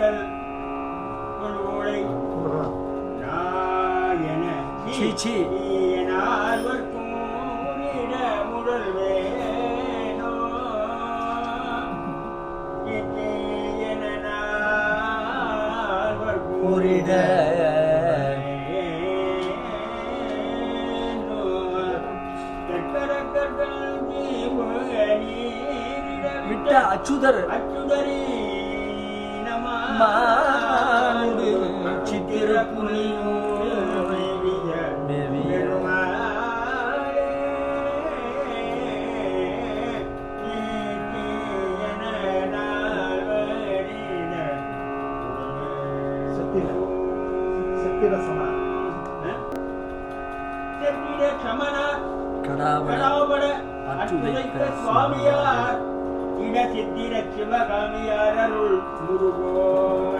கண்கள் உன் ஓலை என எனார்வர்க்கும் உரிட முழல்வே கூறிட விட்ட அச்சுதர். அச்சுதரே சுவாமியார். இட சித்திர சிவகாமியார் அருள் முருகோனே